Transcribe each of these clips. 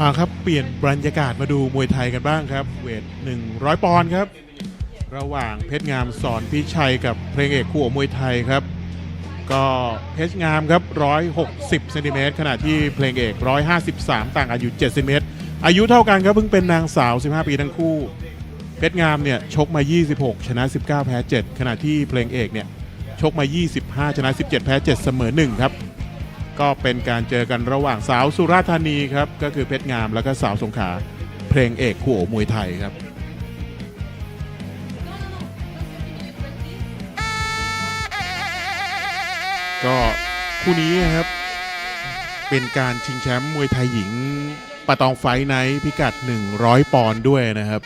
อ่าครับเปลี่ยนบรรยากาศมาดูมวยไทยกันบ้างครับ เวท 100 ปอนด์ครับ ระหว่างเพชรงามสอนพิชัยกับเพลงเอกคู่ของมวยไทยครับ ก็เพชรงามครับ 160เซนติเมตรขณะที่เพลงเอก 153 ต่างอายุ7เซนติเมตรอายุเท่ากันครับเพิ่งเป็นนางสาว 15 ปีทั้งคู่ เพชรงามเนี่ยชกมา 26 ชนะ 19 แพ้ 7 ขณะที่เพลงเอกเนี่ยชกมา 25 ชนะ 17 แพ้ 7 เสมอ1ครับ ก็เป็นการเจอกันระหว่างสาวสุราษฎร์ธานีครับ ก็คือเพชรงามแล้วก็สาวสงขลาเพลงเอกคู่โอมวยไทยครับ ก็คู่นี้ครับ เป็นการชิงแชมป์มวยไทยหญิงปะตองไฟไนท์พิกัด 100 ปอนด์ด้วยนะครับ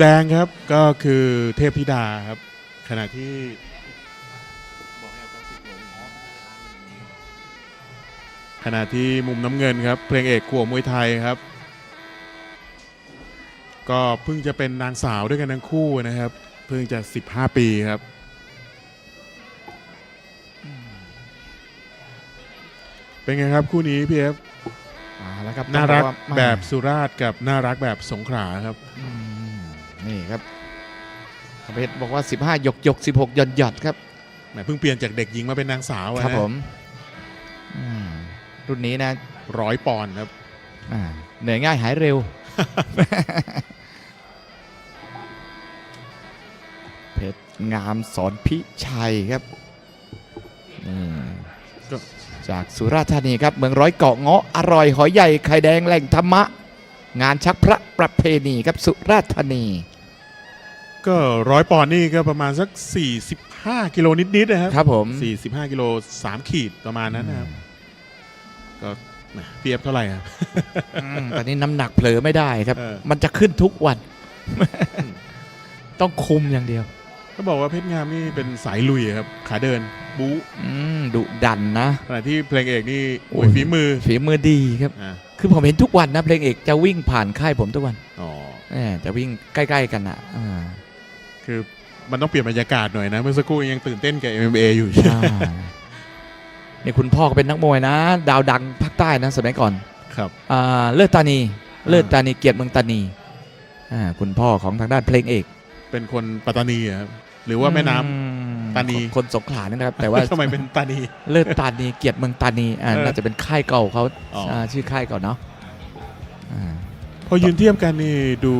แดงครับก็คือเทพธิดาครับ ขณะที่บอกให้เอากราฟิกลงขณะที่มุมน้ำเงินครับเพลงเอกขัวมวยไทยครับ ก็เพิ่งจะเป็นนางสาวด้วยกันทั้งคู่นะครับ เพิ่งจะ 15 ปีครับ เป็นไงครับคู่นี้พี่เอฟ เอาละครับน่ารักต้องอกว่าแบบสุราษฎร์กับน่ารักแบบสงขลาครับ อืม นี่ครับเพชรบอกว่า 15หยกหยก16หยอดหยอดครับแหมเพิ่งเปลี่ยนจากเด็กหญิงมาเป็นนางสาวอะครับนะผมอืมรุ่นนี้นะร้อยปอนด์ครับ อ่าเหนื่อยง่ายหายเร็ว เพชรงามสอนพิชัยครับนี่ก็ จากสุราษฎร์ธานีครับ เมืองร้อยเกาะเงาะอร่อยหอยใหญ่ไข่แดงแหล่งธรรมะ งานชักพระประเพณีครับสุราษฎร์ธานี ก็ร้อยปอนด์นี่ก็ประมาณสัก 45 กิโลนิดๆนะครับครับผม 45 กิโล3ขีดประมาณนั้นนะครับ ก็แหมพี่เอฟเท่าไหร่ครับ อืมตอนนี้น้ำหนักเผลอไม่ได้ครับ เออ มันจะขึ้นทุกวัน ต้องคุมอย่างเดียว ก็บอกว่าเพชรงามนี่เป็นสายลุยครับ ขาเดิน บู๊อืมดุดันนะ ขณะที่เพลงเอกนี่โอ้โอ้ยยฝีมือฝีมือดีครับ อ่าคือผมเห็นทุกวันนะเพลงเอกจะวิ่งผ่านค่ายผมทุกวันอ๋อแหมจะวิ่งใกล้ ๆ กันอะอ่า คือมันต้องเปลี่ยนบรรยากาศหน่อยนะ เมื่อสักครู่ยังตื่นเต้นกับ MMA อยู่ใช่นี่คุณพ่อก็เป็นนักมวยนะ ดาวดังภาคใต้นะสมัยก่อนครับอ่าเลิศตานี เลิศตานีเกียรติเมืองตานีอ่าคุณพ่อของทางด้านเพลงเอกเป็นคนปัตตานีอะครับหรือว่าแม่น้ำอืมตานี คนสงขลานี่นะครับ แต่ว่าทำไมเป็นตานี เลิศตานีเกียรติเมืองตานีอ่าเออน่าจะเป็นค่ายเก่าเขาอ๋ออ่าชื่อค่ายเก่าเนาะอ่า พอยืนเทียบกันนี่ดู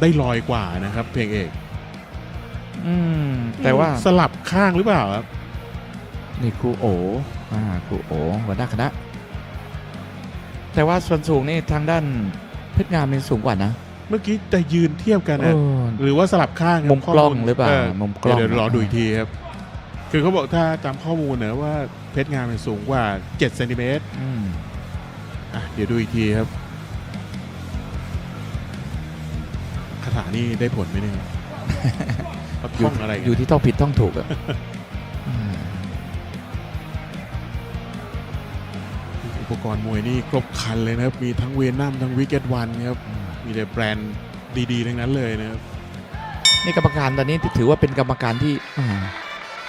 ได้ลอยกว่านะครับ เพลงเอกอืมแต่ว่าสลับข้างหรือเปล่าครับนี่ครูโออ่าครูโอหัวหน้าคณะ แต่ว่าส่วนสูงนี่ทางด้านเพชรงามนี่สูงกว่านะ เมื่อกี้จะยืนเทียบกันเอนะอหรือว่าสลับข้างครับมุมกล้องข้มูหรือเปล่ามุมกล้องเดี๋ยวเดี๋ยวรอดูอีกทีครับคือเขาบอกถ้าตามข้อมูลนะว่าเพชรงามเนี่ยสูงกว่า 7 เซนติเมตรอืมอะเดี๋ยวดูอีกทีครับ คาถานี่ได้ผลไหมเนี่ยเขาท่องอะไรกันอยู่ที่ท่องผิดท่องถูกอะอืมอุปกรณ์มวยนี่ครบครันเลยนะครับ มีทั้งเวนัมทั้งวิกเก็ตวันครับ มีแต่แบรนด์ดีๆ ทั้งนั้นเลยนะครับ นี่กรรมการตอนนี้ถือว่าเป็นกรรมการที่อ่า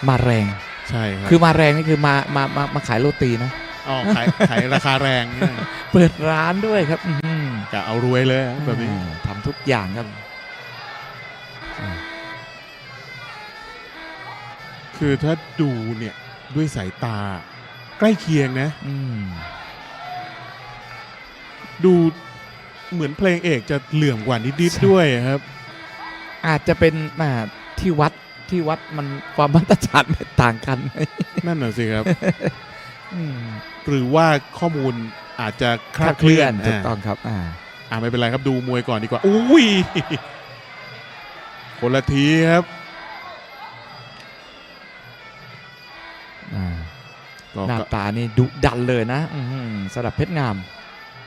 มาแรง ใช่ครับ คือมาแรงนี่คือมามามามาขายโรตีนะ อ๋อขายขายราคาแรงเนี่ยเปิดร้านด้วยครับอื้อหือกะเอารวยเลยครับแบบนี้ อ่าทำทุกอย่างครับอ่า คือถ้าดูเนี่ยด้วยสายตา ใกล้เคียงนะ อืม ดูเหมือนเพลงเอกจะเหลื่อมกว่านิดๆด้วยครับ อาจจะเป็นอ่าที่วัดที่วัดมันความมาตรฐานไม่ต่างกัน นั่นน่ะสิครับ อืมหรือว่าข้อมูลอาจจะคลาดเคลื่อนถูกอ่าต้องครับ อ่า อ่าไม่เป็นไรครับดูมวยก่อนดีกว่าอุ้ย คนละทีครับอ่าก็หน้าก็ตานี่ดุดันเลยนะอื้อหือสำหรับเพชรงาม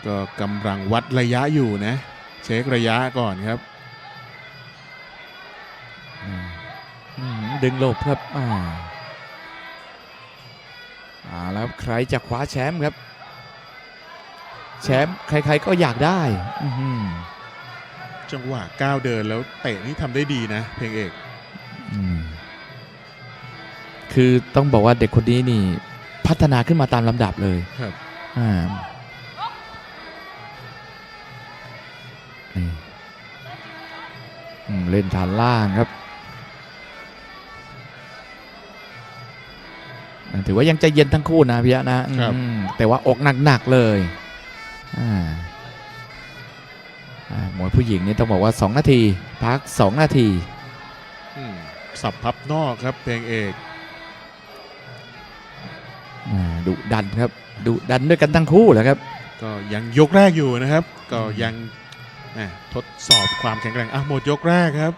ก็กำลังวัดระยะอยู่นะ เช็คระยะก่อนครับอืมอืมดึงหลบครับอ่าเอาแล้วใครจะคว้าแชมป์ครับ แชมป์ใครๆก็อยากได้ อื้อหือ จังหวะก้าวเดินแล้วเตะนี่ทำได้ดีนะ เพลงเอกอืมคือต้องบอกว่าเด็กคนนี้นี่ พัฒนาขึ้นมาตามลำดับเลยครับอ่านี่อืมเล่นฐานล่างครับอ่าถือว่ายังใจเย็นทั้งคู่นะพี่ยะนะอืมแต่ว่าอกหนักๆเลย อ่าอ่า มวยผู้หญิงนี่ต้องบอกว่า 2 นาที พัก 2 นาที อืมสับพับนอกครับเพลงเอกอ่าดุดันครับดุดันด้วยกันทั้งคู่แหละครับ ก็ยังยกแรกอยู่นะครับ ก็ยังแหม่ทดสอบความแข็งแกร่งอะหมดยกแรกครับ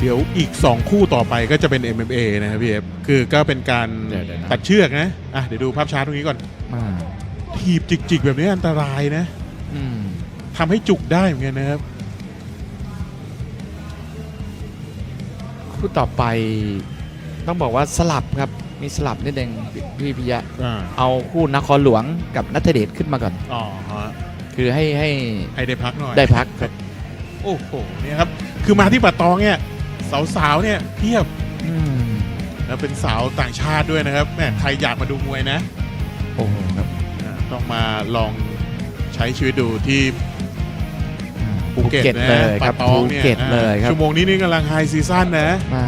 เดี๋ยวอีก 2 คู่ต่อไปก็จะเป็น MMA นะครับพี่เอฟคือก็เป็นการเดี๋ยวๆนะ ตัดเชือกนะอะเดี๋ยวดูภาพช้าตรงนี้ก่อน อ่าถีบจิก ๆ แบบนี้อันตรายนะอืมทำให้จุกได้เหมือนกันนะครับ คู่ต่อไป ต้องบอกว่าสลับครับ มีสลับนิดนึงพี่พิยะ อ่าเอาคู่นครหลวงกับนัทเดชขึ้นมาก่อน อ๋อฮะคือให้ให้ให้ได้พักหน่อย ได้พักครับ โอ้โหเนี่ยครับ คือมาที่ปัตตองเนี่ย สาวๆเนี่ยเพียบอืมแล้วเป็นสาวต่างชาติด้วยนะครับแม่ใครอยากมาดูมวยนะโอ้โหครับอ่าต้องมาลองใช้ชีวิตดูที่ อ่าภูเก็ตนะเลยครับปัตตอภูงเนี่ยเก็ตเลยครับชั่วโมงนี้นี่กำลังไฮซีซั่นนะ อ่า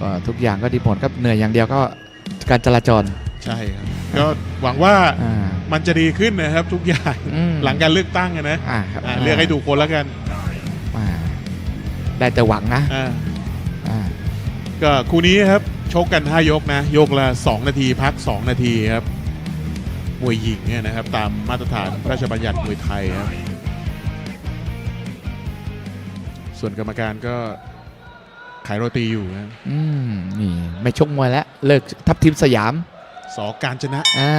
ก็ทุกอย่างก็ดีหมดครับเหนื่อยอย่างเดียวก็การจราจรใช่ครับ ก็หวังว่าอ่ามันจะดีขึ้นนะครับทุกอย่างอืมหลังการเลือกตั้งอะนะอ่าครับอ่าเลือกให้ถูกคนแล้วกันอ่า ได้แต่หวังนะอ่าอ่าก็คู่นี้ครับชกกัน 5 ยกนะ ยกละ 2 นาทีพัก 2 นาทีครับมวยหญิงเนี่ยนะครับ ตามมาตรฐานพระราชบัญญัติมวยไทยครับ ส่วนกรรมการก็ขายโรตีอยู่นะอืมนี่ไม่ชกมวยแล้ว เลิกทัพทีมสยามสอการชนะ อ่า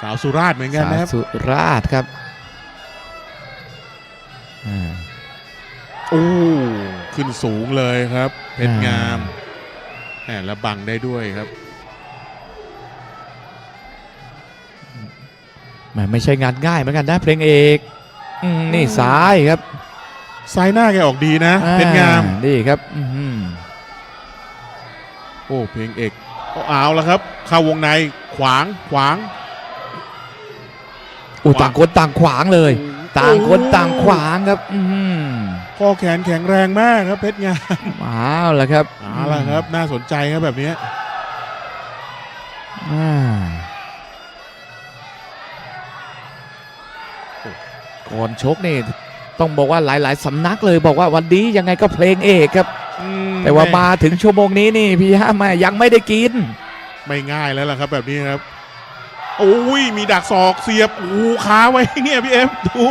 สาวสุราษฎร์เหมือนกันสานะครับ สุราษฎร์ครับอ่าโอ้ขึ้นสูงเลยครับเพชรงามแหมแล้วบังได้ด้วยครับแหมไม่ใช่งานง่ายเหมือนกันนะเพลงเอกอืมนี่ซ้ายครับซ้ายหน้าแกออกดีนะเพชรงาม อ่นี่ครับอื้อหือโอ้เพลงเอกเอาเอาแล้วครับ เข้าวงในขวางขวางอู้ต่างคนต่างขวางเลย ต่างคนต่างขวางครับ อืม ข้อแขนแข็งแรงมากครับเพชรงามเอาวละครับเอาละครับ น่าสนใจครับแบบนี้อ่าก่อนชกนี่ต้องบอกว่าหลาย ๆ สำนักเลยบอกว่าวันนี้ยังไงก็เพลงเอกครับ แต่ว่ามาถึงชั่วโมงนี้นี่พี่ฮะมายังไม่ได้กิน ไม่ง่ายแล้วล่ะครับแบบนี้ครับโอ้ยมีดักศอกเสียบโอ้ค้าไว้เนี่ยพี่เอฟดู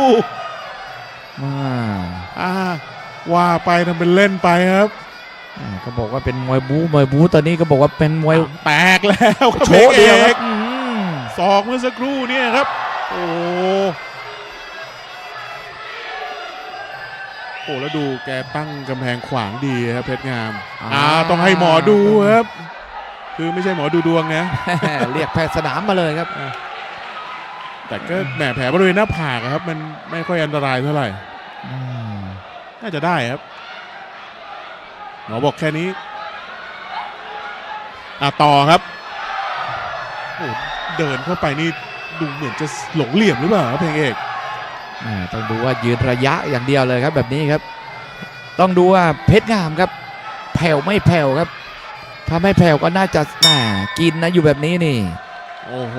อ่า อ่าว่าไปทำเป็นเล่นไปครับอ่าก็บอกว่าเป็นมวยบู๊มวยบู๊ตอนนี้ก็บอกว่าเป็นมวยแตกแล้วครับโชว์เดียวคพรับงอกอืมศอกเมื่อสักครู่เนี่ยครับ โอ้โอ้แล้วดูแกตั้งกำแพงขวางดีครับเพชรงามอ่าต้องให้หมอดูครับ คือไม่ใช่หมอดูดวงนะเรียกแพทย์สนามมาเลยครับ แต่ก็แหมแผลบริเวณหน้าผากอะครับ มันไม่ค่อยอันตรายเท่าไหร่อืม น่าจะได้ครับหมอบอกแค่นี้อะต่อครับโอ้เดินเข้าไปนี่ดูเหมือนจะหลงเหลี่ยมหรือเปล่าครับเพลงเอกอ่าต้องดูว่ายืนระยะอย่างเดียวเลยครับแบบนี้ครับ ต้องดูว่าเพชรงามครับ แผ่วไม่แผ่วครับ ถ้าไม่แผ่วก็น่าจะน่ากินนะอยู่แบบนี้นี่ โอ้โห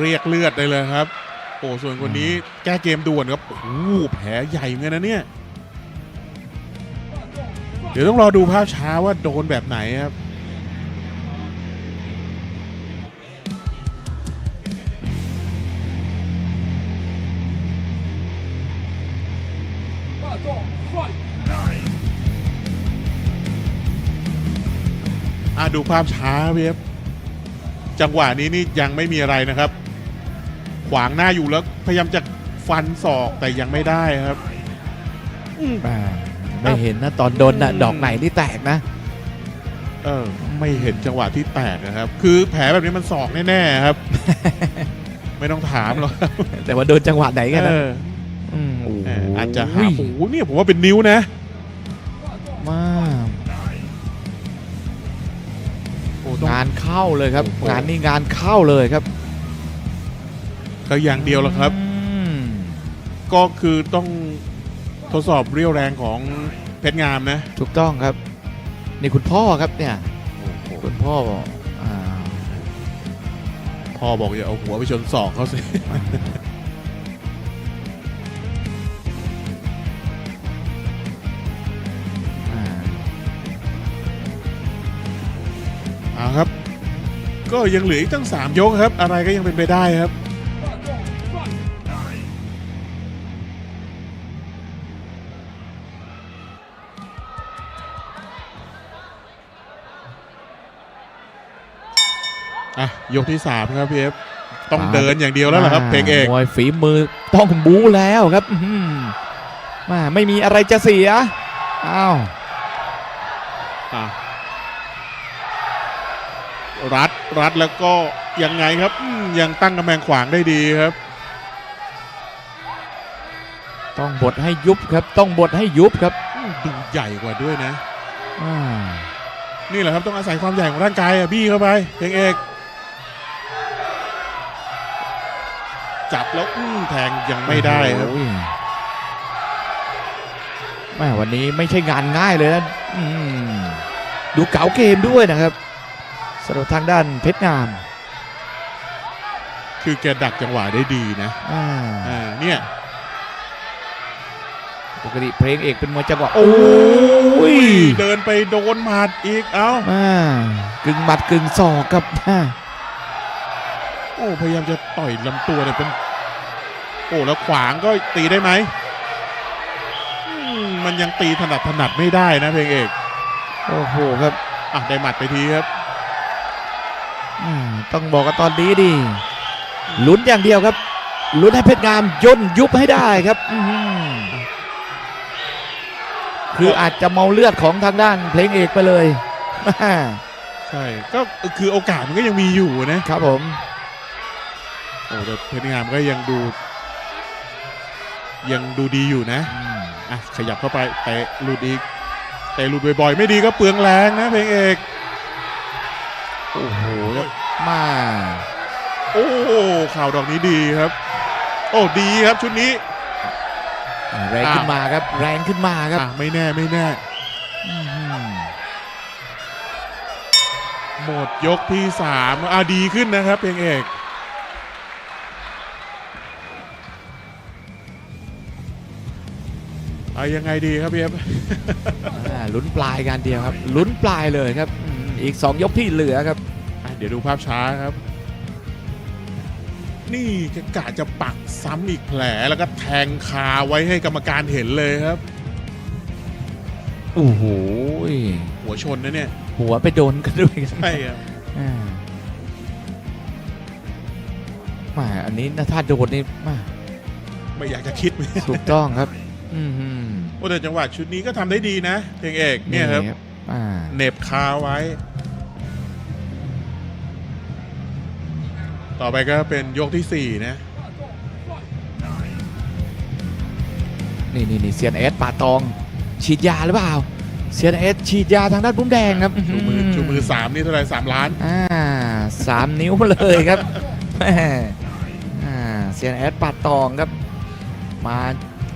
เรียกเลือดได้เลยครับโโอ้ส่วนคนนี้แก้เกมด่วนครับโอ้โหแผลใหญ่เงี้ยนะเนี่ย เดี๋ยวต้องรอดูภาพช้าว่าโดนแบบไหนครับอ่ดูภาพช้าเว็บจังหวะนี้นี่ยังไม่มีอะไรนะครับ วางหน้าอยู่แล้วพยายามจะฟันศอกแต่ยังไม่ได้ครับอืมอ่าไม่เห็นนะตอนโดนนะอืม ดอกไหนที่แตกนะ เออไม่เห็นจังหวะที่แตกนะครับ คือแผลแบบนี้มันศอกแน่ๆครับ ไม่ต้องถามหรอกแต่ว่าโดนจังหวะไหนกันเอนะอมโอ้โหเอออาจจะหาโอ้โหเนี่ยผมว่าเป็นนิ้วนะมากโอ้ต้อง งานเข้าเลยครับ โอ้โห งานนี้งานเข้าเลยครับ ก็อย่างเดียวแล้วครับ อืมก็คือต้องทดสอบเรี่ยวแรงของเพชรงามนะถูกต้องครับนี่คุณพ่อครับเนี่ยคุณพ่อบอกอ่าพ่อบอกอย่าเอาหัวไปชนศอกเขาสิ อ่าเอาครับ ก็ยังเหลืออีกตั้ง 3 ยกครับ อะไรก็ยังเป็นไปได้ครับ ยกที่3ครับพี่เอฟต้องเดินอย่างเดียวแล้วเหรอครับเพลงเอกมวยฝีมือต้องบู๊แล้วครับอื้อหือมาไม่มีอะไรจะเสียอ้าวอะรัดรัดแล้วก็ยังไงครับอืมยังตั้งกำแพงขวางได้ดีครับ ต้องบดให้ยุบครับ ต้องบดให้ยุบครับอืมดูใหญ่กว่าด้วยนะอ่านี่แหละครับต้องอาศัยความใหญ่ของร่างกายอะบี้เข้าไปเพลงเอก จับแล้วอื้อแทงยังไม่ได้ครับ โอ้ยแม่วันนี้ไม่ใช่งานง่ายเลยนะอืมดูเก๋าเกมด้วยนะครับสำหรับทางด้านเพชรงามคือแกดักจังหวะได้ดีนะอ่าอ่าเนี่ยปกติเพลงเอกเป็นมวยจังหวะโอ้โอ้ยเดินไปโดนหมัดอีกเอ้า อ่ากึ่งหมัดกึ่งศอกครับ อ่าโอ้พยายามจะต่อยลำตัวเนี่ยเป็น โอ้แล้วขวางก็ตีได้ไหมอืมมันยังตีถนัดถนัดไม่ได้นะเพลงเอกโอ้โหครับอะได้หมัดไปทีครับอ่าต้องบอกกันตอนนี้ดิลุ้นอย่างเดียวครับลุ้นให้เพชรงามย่นยุบให้ได้ครับอื้อหือคืออาจจะเมาเลือดของทางด้านเพลงเอกไปเลยอ่าใช่ก็คือโอกาสมันก็ยังมีอยู่นะครับผม โอ้แต่เพชรงามก็ยังดู ยังดูดีอยู่นะอะขยับเข้าไปเตะหลุดอีกเตะหลุดบ่อยๆ ไม่ดีก็เปลืองแรงนะเพลงเอกโอ้โหครับมาโอ้ข่าวดอกนี้ดีครับ โอ้ดีครับชุดนี้ แรงขึ้นมาครับ แรงขึ้นมาครับอะไม่แน่ไม่แน่อื้อหือหมดยกที่สามอะดีขึ้นนะครับเพลงเอก เอายังไงดีครับพี่เอฟอ่าลุ้นปลายกันเดียวครับ ลุ้นปลายเลยครับอืมอีก 2 ยกที่เหลือครับ อะเดี๋ยวดูภาพช้าครับ นี่แกกะจะปักซ้ำอีกแผลแล้วก็แทงคาไว้ให้กรรมการเห็นเลยครับ โอ้โหหัวชนนะเนี่ยหัวไปโดนกันด้วยครับใช่ครับอ่าแมาอันนี้นะถ้าโดนนี่แมาไม่อยากจะคิด ถูกต้องครับอือหือ โอ้แต่จังหวะชุดนี้ก็ทำได้ดีนะเพลงเอกเนี่ยครับอ่าเหน็บคาไว้ ต่อไปก็เป็นยกที่4นะนี่นี่นี่เซียนเอสป่าตอง ฉีดยาหรือเปล่าเซียนเอสฉีดยาทางด้านบุ้มแดงครับชูมือชูมือสามนี่เท่าไหร่สามล้านอ่าสามนิ้วเลยครับแม่อ่าเซียนเอสป่าตองครับ มา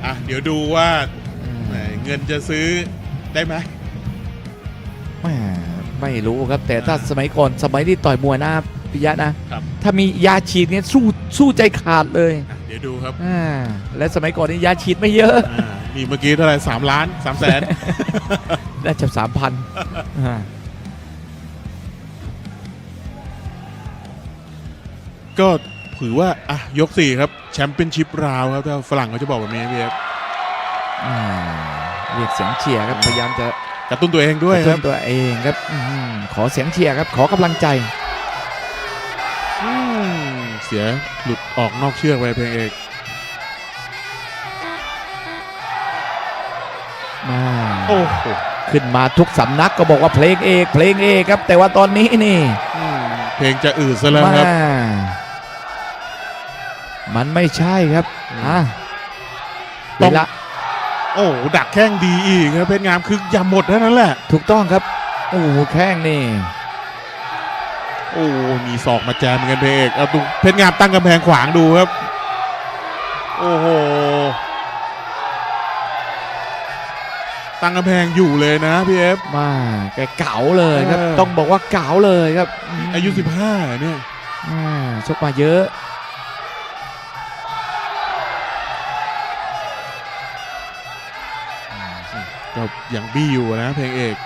อะเดี๋ยวดูว่าอืมแหมเงินจะซื้อได้ไหมแม่ไม่รู้ครับ แต่ถ้าสมัยก่อนสมัยที่ต่อยมวยนะพิยะนะ ครับถ้ามียาฉีดเนี่ยสู้สู้ใจขาดเลยอะเดี๋ยวดูครับอ่าและสมัยก่อนนี่ยาฉีดไม่เยอะ อ่านี่เมื่อกี้เท่าไหร่สามล้านสามแสนได้จับสามพันก็ ถือว่าอะยก4ครับแชมเปี้ยนชิพราวครับถ้าฝรั่งเขาจะบอกแบบนี้พี่เอฟเรียกเสียงเชียร์ครับพยายามจะกระตุ้นตัวเองด้วยกระคตุ้รับนตัวเองครับอื้อหือขอเสียงเชียร์ครับ ขอกำลังใจ อืมเสียหลุดออกนอกเชือกไปเพลงเอก มาโอ้โหขึ้นมาทุกสำนักก็บอกว่าเพลงเอก เพลงเอกครับ แต่ว่าตอนนี้นี่ อืมเพลงจะอืดซะแล้วครับ มา มันไม่ใช่ครับอืมอะต้เวอง ลาโอ้โหดักแข้งดีอีกครับเพชรงามคืออย่าหมดเท่านั้นแหละ ถูกต้องครับ โอ้โหแข้งนี่ โอ้โหมีศอกมาแจมกันเพลงเอกเอาดูเพชรงามตั้งกำแพงขวางดูครับ โอ้โห ตั้งกำแพงอยู่เลยนะพี่เอฟ มาแกเก๋าเลยครับ เออ ต้องบอกว่าเก๋าเลยครับมอายุ 15เนี่ย อ่าชกมาเยอะ ก็ยังบี้อยู่นะ เพลงเอก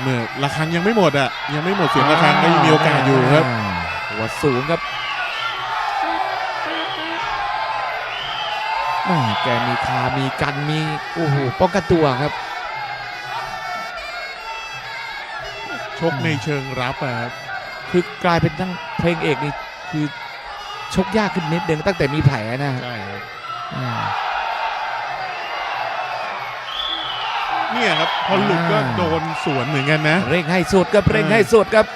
เมื่อระฆังยังไม่หมดอะยังไม่หมดเสียงระฆังก็ยังมีโอกาสอยู่ครับาหัวสูงครับแม่แกมีคา มีกันมีโอ้โหป้องกันตัวครับ ชกในเชิงรับอะครับคือกลายเป็นทั้งเพลงเอกนี่คือชกยากขึ้นนิดนึงตั้งแต่มีแผลนะใช่ครับ เนี่ยครับพอหลุดก็อ่าโดนสวนเหมือนกันนะ เร่งให้สุดครับเร่งให้สุดครับ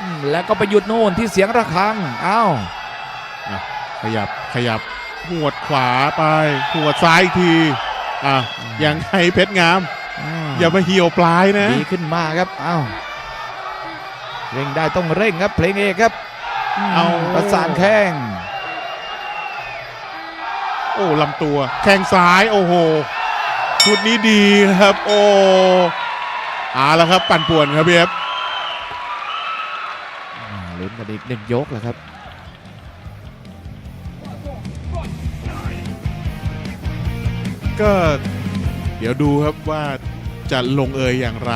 อืมแล้วก็ไปหยุดโน่นที่เสียงระฆังเอ้าขยับขยับหวดขวาไปหวดซ้ายอีกทีอะยังไงเพชรงาม อย่ามาเหี่ยวปลายนะดีขึ้นมาครับเอ้าเร่งได้ต้องเร่งครับ เพลงเอกครับมเอาประสานแข้งโอ้ลำตัว แข้งซ้ายโอ้โห ชุดนี้ดีครับ โอ้เอาละครับ ปั่นป่วนครับพี่เอฟอ่าลุ้นกันอีกหนึ่งยกแหละครับก็เดี๋ยวดูครับว่าจะลงเอยอย่างไร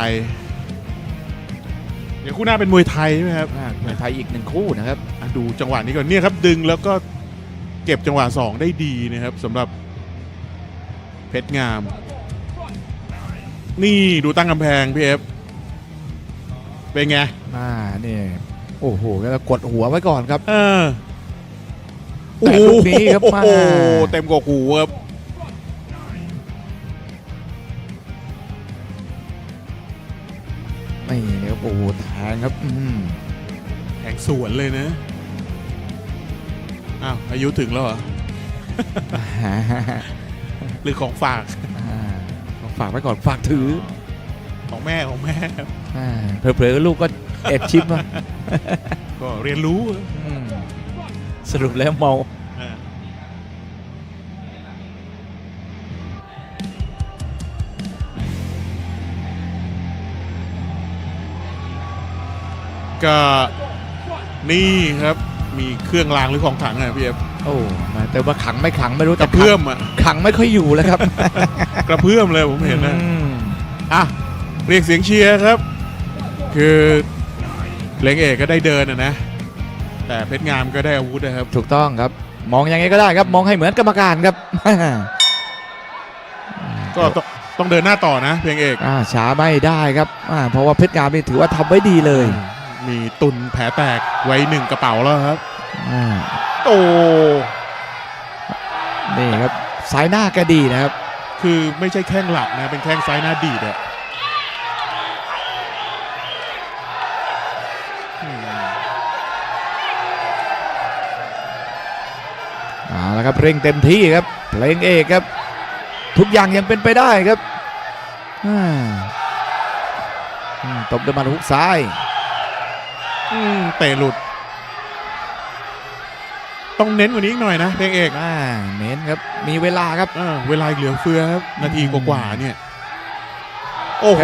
เดี๋ยวคู่หน้าเป็นมวยไทยใช่ไหมครับอ่ามวยไทยอีกหนึ่งคู่นะครับอะดูจังหวะนี้ก่อนเนี่ยครับ ดึงแล้วก็เก็บจังหวะสองได้ดีนะครับสำหรับเพชรงาม นี่ดูตั้งกำแพงพี่เอฟเป็นไงอ่านี่โอ้โหแล้วกดหัวไว้ก่อนครับเออแต่ลูกนี้ครับโอ้โหมาเต็มกว่าหูครับนี่ครับโอ้โหแทงครับอืมแข่งสวนเลยนะอ้าวอายุถึงแล้วเหรออ่าหรือของฝาก ฝากไว้ก่อนฝากถือของแม่ของแม่อ่าเผลอๆลูกก็แอบชิปมาก็เรียนรู้อืมสรุปแล้วเมา อ่าก็นี่ครับมีเครื่องรางหรือของถังอะพี่เอฟ โอ้มาแต่ว่าขังไม่ขังไม่รู้กแต่ระเพื่อมอะขังขังไม่ค่อยอยู่แล้วครับกระเพื่อมเลยผมเห็นนะ อืมอะ เรียกเสียงเชียร์ครับ คือเพลงเอกก็ได้เดินอะนะ แต่เพชรงามก็ได้อาวุธนะครับ ถูกต้องครับ มองยังไงก็ได้ครับ มองให้เหมือนกรรมการครับ ก็ต้องต้องเดินหน้าต่อนะเพลงเอกอ่าช้าไม่ได้ครับอ่าเพราะว่าเพชรงามนี่ถือว่าทำไว้ดีเลยมีตุนแผลแตกไว้หนึ่งกระเป๋าแล้วครับอ่า โอ้นี่ครับสายหน้าก็ดีนะครับ คือไม่ใช่แข้งหลักนะ เป็นแข้งซ้ายหน้าดีดอะอืมเอาละครับเร่งเต็มที่ครับเพลงเอกครับ ทุกอย่างยังเป็นไปได้ครับอ่าอืมตบด้วยหมัดฮุกซ้ายอืมเตะหลุด ต้องเน้นกว่านี้อีกหน่อยนะเพลงเอกอ่าเน้นครับ มีเวลาครับเออเวลาเหลือเฟือครับนาทีอืมกว่าๆเนี่ย โอ้โห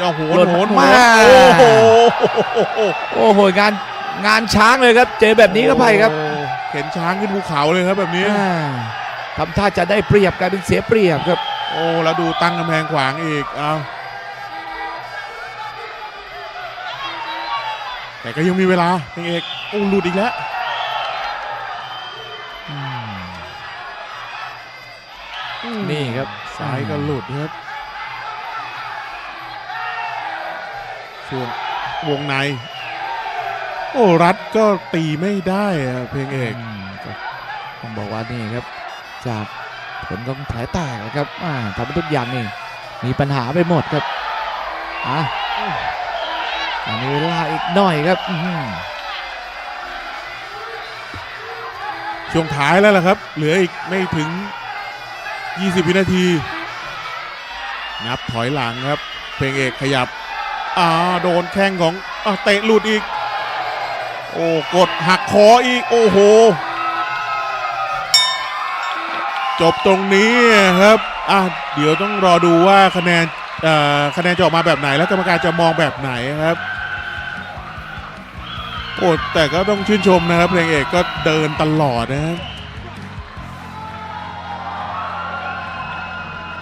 เอาโหนหล่นโหนโหมานโอ้โหโอ้โหงานงานช้างเลยครับ เจอแบบนี้เข้าไปครับโอ้เข็นช้างขึ้นภูเขาเลยครับแบบนี้ อ่าทำท่าจะได้เปรียบกลายเป็นเสียเปรียบครับ โอ้แล้วดูตั้งกำแพงขวางอีกเอาแต่ก็ยังมีเวลาเพลงเอกโอ้หลุดอีกแล้ว นี่ครับซ้ายก็หลุดครับช่วงวงใน โอ้รัดก็ตีไม่ได้อะเพลงเอกอืมก็ต้องบอกว่านี่ครับ จากผลของแผลแตกนะครับอ่าทำให้ทุกอย่างนี่มีปัญหาไปหมดครับอะอันนี้เวลาอีกหน่อยครับอื้อหือช่วงท้ายแล้วล่ะครับ เหลืออีกไม่ถึง 20 วินาที นับถอยหลังครับ เพลงเอกขยับอ่าโดนแข้งของอเตะหลุดอีก โอ้กดหักคออีก โอ้โห จบตรงนี้ครับอะเดี๋ยวต้องรอดูว่าคะแนนคะแนนจะออกมาแบบไหนแล้วกรรมการจะมองแบบไหนครับโอ้แต่ก็ต้องชื่นชมนะครับเพลงเอกก็เดินตลอดนะครับ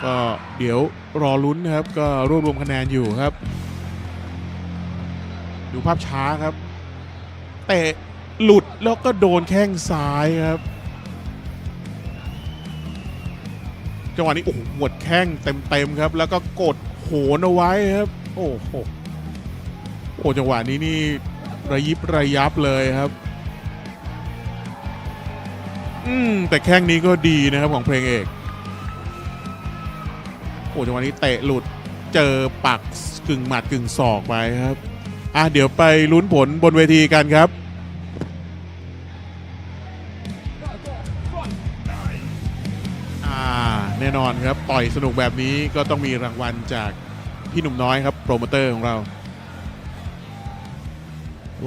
ก็เดี๋ยวรอลุ้นนะครับก็รวบรวมคะแนนอยู่ครับ ดูภาพช้าครับเตะหลุดแล้วก็โดนแข้งซ้ายครับจังหวะนี้โอ้โหหมดแข้งเต็มๆครับ แล้วก็กดโหนเอาไว้ครับ โอ้โหโอ้จังหวะนี้นี่ระยิบระยับเลยครับ อืมแต่แข้งนี้ก็ดีนะครับของเพลงเอก โอ้จังหวะนี้เตะหลุดเจอปักกึ่งหมัดกึ่งศอกไปครับอะเดี๋ยวไปลุ้นผลบนเวทีกันครับอ่าแน่นอนครับ ต่อยสนุกแบบนี้ก็ต้องมีรางวัลจากพี่หนุ่มน้อยครับ โปรโมเตอร์ของเรา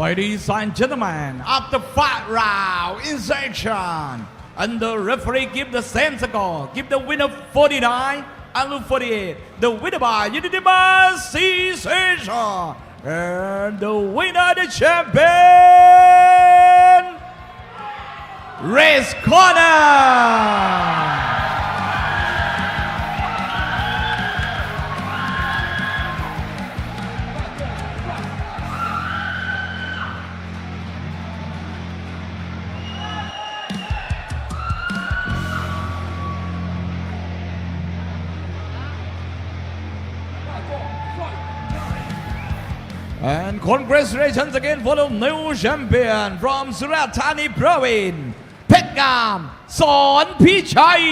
Ladies and gentlemen, after five round in section, and the referee give the same score, give the winner 49 and lose 48. The winner by unanimous decision, and the winner, the champion, race corner. congratulations again for the new champion from Surat Thani province, เพชรงามสอนพิชัย